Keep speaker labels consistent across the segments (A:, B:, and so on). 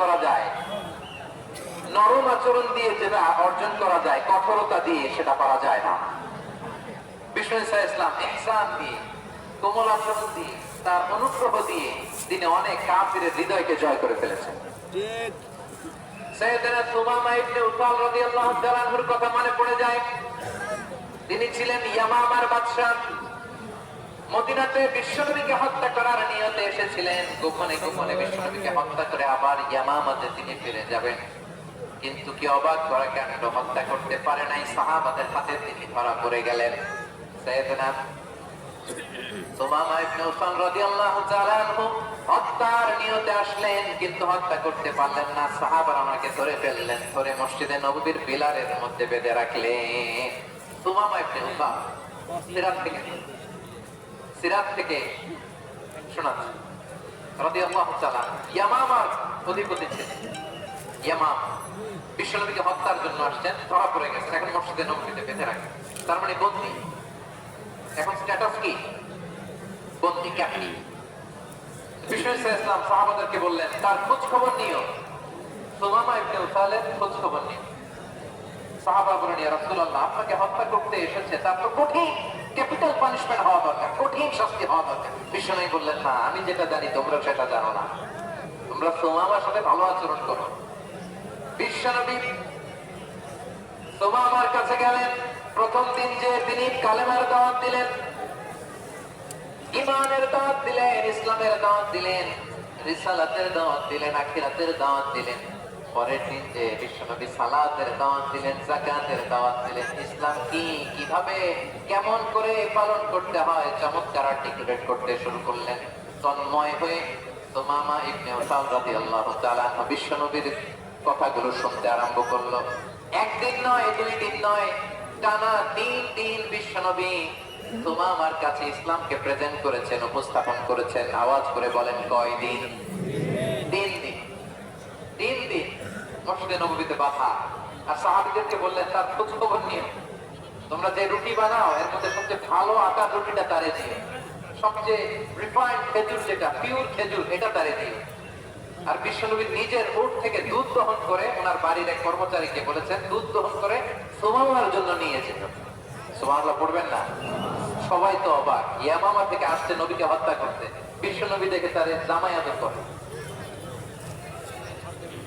A: করা যায়। নরম আচরণ দিয়ে যেটা অর্জন করা যায় কঠোরতা দিয়ে সেটা পারা যায় না। বিষ্ণু ইসা ইসলাম ইহসান দিয়ে কোমল আচরণ দিয়ে তার অনুগ্রহ দিয়ে তিনি অনেক কাফিরের হৃদয়কে জয় করে ফেলেছেন। সৈয়দনা সুমামা ইবনে রাদিয়াল্লাহু তাআলা আনহুর কথা মনে পড়ে যায়। তিনি ছিলেন ইয়ামামার বাদশা মদিনাতে বিশ্বনবীকে হত্যা করার নিয়তে এসেছিলেন। গোপনে গোপনে বিশ্বনবীকে হত্যা করে আবার ইয়ামামাতে তিনি ফিরে যাবেন। কিন্তু কি অবাক করা কেন? হত্যা করতে পারে নাই, সাহাবাদের হাতে তিনি ধরা পড়ে গেলেন। সৈয়দনা হত্যার নিয়তে আসলেন, কিন্তু হত্যা করতে পারলেন না। আমাকে ধরে ফেললেন মসজিদে মধ্যে বেঁধে রাখলেন। সুমামা থেকে সিরাত থেকে শোনাচ্ছি রাদিয়াল্লাহু তাআলা, ইয়ামামার অধিপতি ছিলেন। ইয়ামাম, বিশ্বনবীকে হত্যার জন্য আসছেন, ধরা পড়ে গেছেন, এখন মসজিদে নববীতে বেঁধে রাখেন। তার মানে বন্দী। এখন স্ট্যাটাস কি? বন্দী বিষ্ণু ইসলাম সাহাবাদেরকে বললেন, তার খোঁজ খবর নিও। সুমামা ইবনে উসালের খোঁজ খবর নিও সাহাবা বলেন রাসূলুল্লাহ, আপনাকে হত্যা করতে এসেছে তার তো কঠিন। ক্যাপিটাল পানিশমেন্ট হওয়া দরকার, কঠিন শাস্তি হওয়া দরকার। বিষ্ণু বললেন, না, আমি যেটা জানি, তোমরা সেটা জানো না। তোমরা সুমামার সাথে ভালো আচরণ করো। বিশ্বনবী সুমামার কাছে গেলেন। প্রথম দিন যে তিনি কালেমার দাওয়াত দিলেন ইমানের দাওয়াত দিলেন, ইসলামের দাওয়াত দিলেন, রিসালাতের দাওয়াত দিলেন, আখিরাতের দাওয়াত দিলেন। পরের দিন যে বিশ্বনবী সালাতের দাওয়াত দিলেন জাকাতের দাওয়াত দিলেন, ইসলাম কি, কীভাবে, কেমন করে পালন করতে হয়, চমৎকার আর্টিকুলেট করতে শুরু করলেন। তন্ময় হয়ে তোমামা ইবনে উসাল রাদিয়াল্লাহু তাআলা বিশ্বনবীর কথাগুলো শুনতে আরম্ভ করল। একদিন নয়, দুই দিন নয়, টানা তিন দিন বিশ্বনবী তোমা আমার কাছে ইসলামকে প্রেজেন্ট করেছেন, উপস্থাপন করেছেন, আওয়াজ করে বলেন কয় দিন তিন দিন তিন দিন মসজিদে নবীতে বাধা। আর সাহাবিদেরকে বললেন, তার খোঁজ খবর নিয়ে। তোমরা যে রুটি বানাও, এর মধ্যে সবচেয়ে ভালো আটার রুটিটা তারে দিও সবচেয়ে রিফাইন্ড খেজুর যেটা পিওর খেজুর, এটা তারে দিও আর বিশ্বনবী নিজের উট থেকে দুধ দহন করে ওনার বাড়ির এক কর্মচারীকে বলেছেন, দুধ দহন করে সোমামার জন্য নিয়ে সোমাল্লাহ পড়বেন না। সবাই তো অবাক। ইয়ামামা থেকে আসছে নবীকে হত্যা করতে। বিশ্বনবী দেখে তার জামাই আদর করে।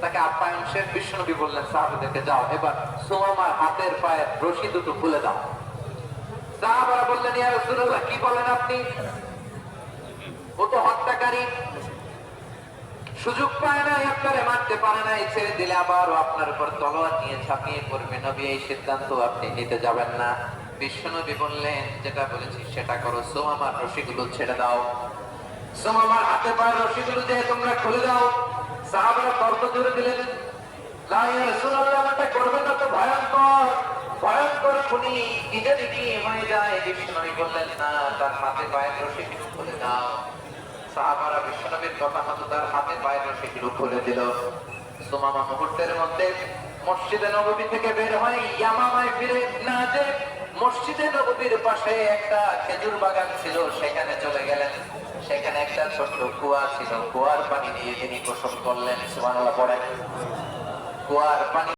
A: তাকে আপ্যায়ন শেষ বিশ্বনবী বললেন, সাহাবাদেরকে যাও, এবার সুমামার হাতের পায়ের রশি দুটো খুলে দাও। সাহাবারা বললেন কি বলেন আপনি? ও তো হত্যাকারী। সুযোগ পায় আপনারে, মারতে পারে ছেড়ে দিলে আবার আপনার উপর তলোয়ার নিয়ে ছাপিয়ে পড়বে। নবী, এই সিদ্ধান্ত আপনি নিতে যাবেন না। বিশ্বনবী বললেন, যেটা বলেছি সেটা করো, সোমামার রশিগুলো ছেড়ে দাও। সোমামার হাতে পায়ের রশিগুলো দিয়ে তোমরা খুলে দাও। সাহাবারা তর্ক জুড়ে দিলেন তার হাতে পায়ের রশিগুলো খুলে দিল। সুমামা মুহূর্তের মধ্যে মসজিদে নববী থেকে বের হয় ইয়ামামায় ফিরে না যে মসজিদে নববীর পাশে একটা খেজুর বাগান ছিল, সেখানে চলে গেলেন। সেখানে একটা ছোট্ট কুয়া ছিল। কুয়ার পানি দিয়ে তিনি গোসল করলেন। সুবহানাল্লাহ পড়েন কুয়ার পানি